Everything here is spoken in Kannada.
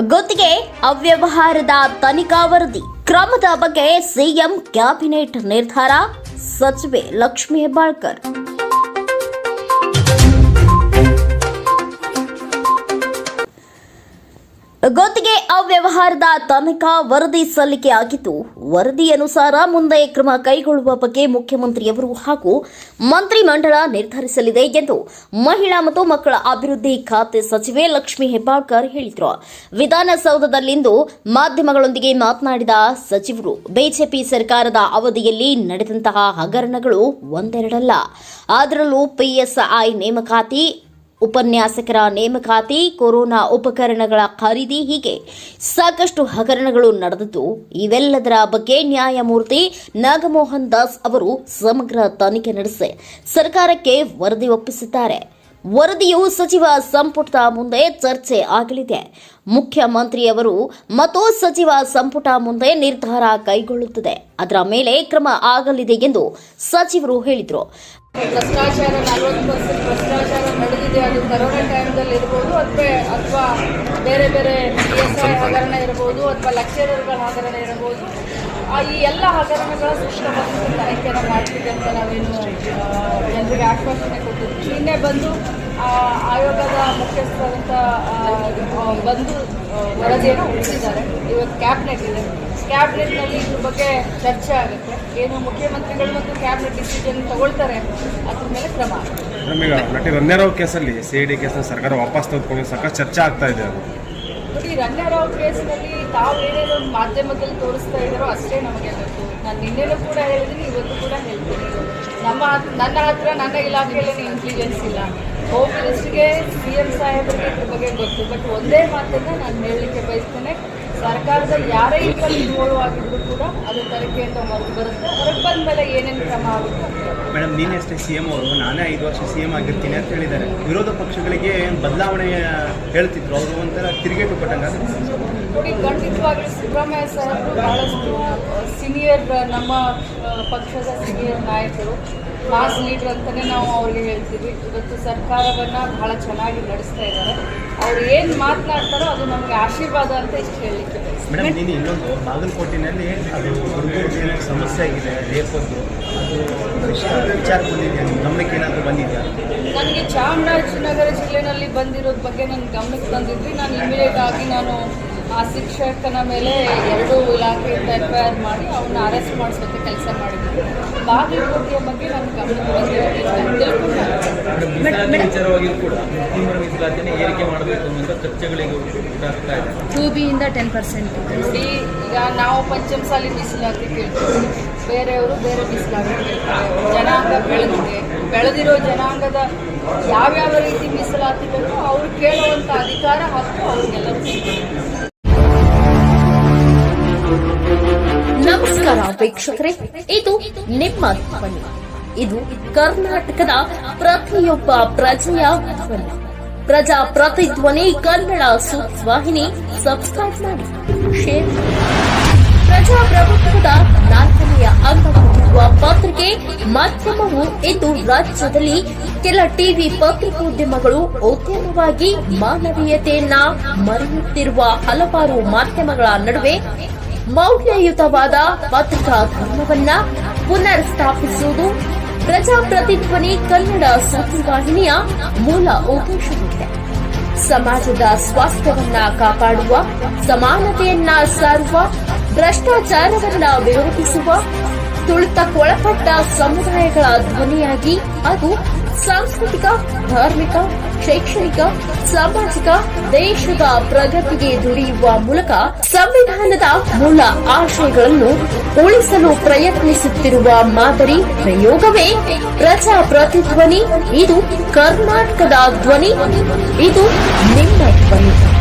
ಗುತ್ತಿಗೆ ಅವ್ಯವಹಾರದ ತನಿಖಾ ವರದಿ. ಕ್ರಮದ ಬಗ್ಗೆ ಸಿಎಂ ಕ್ಯಾಬಿನೆಟ್ ನಿರ್ಧಾರ. ಸಚಿವೆ ಲಕ್ಷ್ಮೀ ಹೆಬ್ಬಾಳ್ಕರ್. ಗುತ್ತಿಗೆ ಅವ್ಯವಹಾರದ ತನಿಖಾ ವರದಿ ಸಲ್ಲಿಕೆ ಆಗಿದ್ದು ವರದಿ ಅನುಸಾರ ಮುಂದೆ ಕ್ರಮ ಕೈಗೊಳ್ಳುವ ಬಗ್ಗೆ ಮುಖ್ಯಮಂತ್ರಿಯವರು ಹಾಗೂ ಮಂತ್ರಿಮಂಡಲ ನಿರ್ಧರಿಸಲಿದೆ ಎಂದು ಮಹಿಳಾ ಮತ್ತು ಮಕ್ಕಳ ಅಭಿವೃದ್ಧಿ ಖಾತೆ ಸಚಿವೆ ಲಕ್ಷ್ಮೀ ಹೆಬ್ಬಾಳ್ಕರ್ ಹೇಳಿದರು. ವಿಧಾನಸೌಧದಲ್ಲಿಂದು ಮಾಧ್ಯಮಗಳೊಂದಿಗೆ ಮಾತನಾಡಿದ ಸಚಿವರು, ಬಿಜೆಪಿ ಸರ್ಕಾರದ ಅವಧಿಯಲ್ಲಿ ನಡೆದಂತಹ ಹಗರಣಗಳು ಒಂದೆರಡಲ್ಲ. ಅದರಲ್ಲೂ ಪಿಎಸ್ಐ ನೇಮಕಾತಿ ಉಪನ್ಯಾಸಕರ ನೇಮಕಾತಿ, ಕೊರೋನಾ ಉಪಕರಣಗಳ ಖರೀದಿ ಹೀಗೆ ಸಾಕಷ್ಟು ಹಗರಣಗಳು ನಡೆದಿದ್ದು, ಇವೆಲ್ಲದರ ಬಗ್ಗೆ ನ್ಯಾಯಮೂರ್ತಿ ನಾಗಮೋಹನ್ ದಾಸ್ ಅವರು ಸಮಗ್ರ ತನಿಖೆ ನಡೆಸಿ ಸರ್ಕಾರಕ್ಕೆ ವರದಿ ಒಪ್ಪಿಸಿದ್ದಾರೆ. ವರದಿಯು ಸಚಿವ ಸಂಪುಟದ ಮುಂದೆ ಚರ್ಚೆ ಆಗಲಿದೆ. ಮುಖ್ಯಮಂತ್ರಿಯವರು ಮತ್ತು ಸಚಿವ ಸಂಪುಟ ಮುಂದೆ ನಿರ್ಧಾರ ಕೈಗೊಳ್ಳುತ್ತದೆ. ಅದರ ಮೇಲೆ ಕ್ರಮ ಆಗಲಿದೆ ಎಂದು ಸಚಿವರು ಹೇಳಿದರು. ಭ್ರಷ್ಟಾಚಾರ, ನಲವತ್ತು ಪರ್ಸೆಂಟ್ ಭ್ರಷ್ಟಾಚಾರ ನಡೆದಿದೆ. ಅದು ಕರೋನಾ ಟೈಮ್ದಲ್ಲಿ ಇರ್ಬೋದು ಅಥವಾ ಅಥವಾ ಬೇರೆ ಬೇರೆ ಪಿ ಎಸ್ ಐ ಹಗರಣ ಇರ್ಬೋದು ಅಥವಾ ಲೆಕ್ಚರರ್ಗಳ ಹಗರಣ ಇರ್ಬೋದು. ಈ ಎಲ್ಲ ಹಗರಣಗಳ ಸೂಕ್ಷ್ಮ ಮತ್ತು ತನಿಖೆಯನ್ನು ಮಾಡ್ತಿದೆ ಅಂತ ನಾವೇನು ಜನರಿಗೆ ಆಶ್ವಾಸನೆ ಕೊಟ್ಟಿದ್ವಿ ನಿನ್ನೆ ಬಂದು ಆಯೋಗದ ಮುಖ್ಯಸ್ಥರಂತ ಬಂದು ವರದಿಯನ್ನು ಹೊರಡಿಸಿದ್ದಾರೆ ಇವತ್ತು ಕ್ಯಾಬಿನೆಟ್ ಇದೆ. ಕ್ಯಾಬಿನೆಟ್ನಲ್ಲಿ ಇದ್ರ ಬಗ್ಗೆ ಚರ್ಚೆ ಆಗುತ್ತೆ. ಏನು ಮುಖ್ಯಮಂತ್ರಿಗಳು ಮತ್ತು ಕ್ಯಾಬಿನೆಟ್ ಡಿಸಿಷನ್ ತಗೊಳ್ತಾರೆ ಅದ್ರ ಮೇಲೆ ಕ್ರಮ ನಮಗೆ ನಟಿ ಕೇಸಲ್ಲಿ ಸಿ ಡಿ ಕೇಸನ್ನ ಸರ್ಕಾರ ವಾಪಸ್ ತೆಗೆದುಕೊಂಡು ಸಾಕಷ್ಟು ಚರ್ಚೆ ಆಗ್ತಾ ಇದೆ ಅದು. ನೋಡಿ ರಂಗರಾವ್ ಕೇಸ್ನಲ್ಲಿ ತಾವು ಏನೇನೋ ಮಾಧ್ಯಮದಲ್ಲಿ ತೋರಿಸ್ತಾ ಇದ್ದಾರೋ ಅಷ್ಟೇ ನಮಗೆ ಗೊತ್ತು. ನಾನು ನಿನ್ನೆನೂ ಕೂಡ ಹೇಳಿದ್ದೀನಿ ಇವತ್ತು ಕೂಡ ಹೇಳ್ತೀನಿ. ನಮ್ಮ ನನ್ನ ಹತ್ರ ನನ್ನ ಇಲಾಖೆಯಲ್ಲಿ ಇಂಟೆಲಿಜೆನ್ಸ್ ಇಲ್ಲ ಹೋಮ್ ಮಿನಿಸ್ಟ್ರಿಗೆ ಸಿ ಎಂ ಸಾಹೇಬರಿಗೆ ಇದ್ರ ಬಗ್ಗೆ ಗೊತ್ತು. ಬಟ್ ಒಂದೇ ಮಾತನ್ನ ನಾನು ಹೇಳಲಿಕ್ಕೆ ಬಯಸ್ತೇನೆ. ಸರ್ಕಾರದ ಯಾರೇ ಇಬ್ಬರು ಇನ್ವಾಲ್ವ್ ಆಗಿದ್ರು ಕೂಡ ಅದು ಅಂತ ಹೊರಗೆ ಬರುತ್ತೆ. ಹೊರಗೆ ಬಂದ ಮೇಲೆ ಏನೇನು ಕ್ರಮ ಆಗುತ್ತೆ. ಮೇಡಮ್ ನೀನೇ ಅಷ್ಟೇ ಸಿ ಎಂ ಅವರು ನಾನೇ ಐದು ವರ್ಷ ಸಿ ಎಂ ಆಗಿರ್ತೀನಿ ಅಂತ ಹೇಳಿದ್ದಾರೆ. ವಿರೋಧ ಪಕ್ಷಗಳಿಗೆ ಬದಲಾವಣೆ ಹೇಳ್ತಿದ್ರು. ಅವರು ಒಂಥರ ತಿರುಗೇಟು ಕೊಟ್ಟಂಗ ನೋಡಿ ಖಂಡಿತವಾಗ್ಲೂ ಸಿದ್ದರಾಮಯ್ಯ ಸಾಹೇಬರು ಬಹಳಷ್ಟು ಸೀನಿಯರ್ ನಮ್ಮ ಪಕ್ಷದ ಸೀನಿಯರ್ ನಾಯಕರು. ಮಾಸ್ ಲೀಡರ್ ಅಂತಲೇ ನಾವು ಅವ್ರಿಗೆ ಹೇಳ್ತೀವಿ. ಇವತ್ತು ಸರ್ಕಾರವನ್ನು ಬಹಳ ಚೆನ್ನಾಗಿ ನಡೆಸ್ತಾ ಇದ್ದಾರೆ. ಅವ್ರು ಏನು ಮಾತನಾಡ್ತಾರೋ ಅದು ನಮಗೆ ಆಶೀರ್ವಾದ ಅಂತ ಇಷ್ಟು ಹೇಳಲಿಕ್ಕೆ. ಮೇಡಮ್ ನೀನು ಇನ್ನೊಂದು ಬಾಗಲಕೋಟಿನಲ್ಲಿ ಅದು ಸಮಸ್ಯೆ ಆಗಿದೆ ರೇಪದ್ದು ಅದು ವಿಚಾರ ಬಂದಿದೆಯಾ? ನಿಮ್ಮ ಗಮನಕ್ಕೆ ಏನಾದರೂ ಬಂದಿದೆಯಾ? ನನಗೆ ಚಾಮರಾಜನಗರ ಜಿಲ್ಲೆನಲ್ಲಿ ಬಂದಿರೋದ್ ಬಗ್ಗೆ ನನ್ನ ಗಮನಕ್ಕೆ ಬಂದಿದ್ವಿ. ನಾನು ಇಮಿಡಿಯೇಟ್ ಆಗಿ ನಾನು ಆ ಶಿಕ್ಷಕನ ಮೇಲೆ ಎರಡು ಇಲಾಖೆಯಿಂದ ಎಫ್ ಐ ಆರ್ ಮಾಡಿ ಅವನ್ನ ಅರೆಸ್ಟ್ ಮಾಡಿಸೋಕೆ ಕೆಲಸ ಮಾಡಿದ್ವಿ ಬಾಗಲಕೋಟೆಯ ಬಗ್ಗೆ ಗಮನಕ್ಕೆ ಬಂದಿರೋದು ಟೂ ಬಿಯಿಂದ ಟೆನ್ ಪರ್ಸೆಂಟ್ ನೋಡಿ ಈಗ ನಾವು ಪಂಚಮಸಾಲಿ ಮೀಸಲಾತಿ ಕೇಳ್ತೀವಿ. ಬೇರೆಯವರು ಬೇರೆ ಮೀಸಲಾತಿ ಕೇಳ್ತಾರೆ. ಜನಾಂಗ ಬೆಳೆದಿದೆ. ಬೆಳೆದಿರೋ ಜನಾಂಗದ ಯಾವ್ಯಾವ ರೀತಿ ಮೀಸಲಾತಿ ಬೇಕೋ ಅವ್ರು ಕೇಳುವಂಥ ಅಧಿಕಾರ ಹಕ್ಕು ಅವ್ರಿಗೆಲ್ಲರೂ ವೀಕ್ಷಕರೇ ಇದು ನಿಮ್ಮ ಧ್ವನಿ. ಇದು ಕರ್ನಾಟಕದ ಪ್ರತಿಯೊಬ್ಬ ಪ್ರಜೆಯ ಧ್ವನಿ. ಪ್ರಜಾ ಪ್ರತಿಧ್ವನಿ ಕನ್ನಡ ಸುದ್ದಿವಾಹಿನಿ ಸಬ್ಸ್ಕ್ರೈಬ್ ಮಾಡಿ, ಶೇರ್ ಪ್ರಜಾಪ್ರಭುತ್ವದ ನಾಲ್ಕನೆಯ ಅಂಗವಾಗಿರುವ ಪತ್ರಿಕೆ ಮಾಧ್ಯಮವು ಇಂದು ರಾಜ್ಯದಲ್ಲಿ ಕೆಲ ಟಿವಿ ಪತ್ರಿಕೋದ್ಯಮಗಳು ಉದ್ಯಮವಾಗಿ ಮಾನವೀಯತೆಯನ್ನ ಮರೆಯುತ್ತಿರುವ ಹಲವಾರು ಮಾಧ್ಯಮಗಳ ನಡುವೆ ಮೌಲ್ಯಯುತವಾದ ಪತ್ರಿಕಾ ಧರ್ಮವನ್ನ ಪುನರ್ ಸ್ಥಾಪಿಸುವುದು ಪ್ರಜಾಪ್ರತಿಧ್ವನಿ ಕನ್ನಡ ಸುದ್ದಿವಾಹಿನಿಯ ಮೂಲ ಉದ್ದೇಶವಾಗಿದೆ. ಸಮಾಜದ ಸ್ವಾಸ್ಥ್ಯವನ್ನ ಕಾಪಾಡುವ, ಸಮಾನತೆಯನ್ನ ಸಾರುವ, ಭ್ರಷ್ಟಾಚಾರವನ್ನ ವಿರೋಧಿಸುವ, ತುಳಿತಕ್ಕೊಳಪಟ್ಟ ಸಮುದಾಯಗಳ ಧ್ವನಿಯಾಗಿ ಅದು ಸಾಂಸ್ಕೃತಿಕ, ಧಾರ್ಮಿಕ, ಶೈಕ್ಷಣಿಕ, ಸಾಮಾಜಿಕ, ದೇಶದ ಪ್ರಗತಿಗೆ ದುಡಿಯುವ ಮೂಲಕ ಸಂವಿಧಾನದ ಮೂಲ ಆಶಯಗಳನ್ನು ಉಳಿಸಲು ಪ್ರಯತ್ನಿಸುತ್ತಿರುವ ಮಾದರಿ ಪ್ರಯೋಗವೇ ಪ್ರಜಾಪ್ರತಿಧ್ವನಿ ಇದು ಕರ್ನಾಟಕದ ಧ್ವನಿ. ಇದು ನಿಮ್ಮ ಧ್ವನಿ.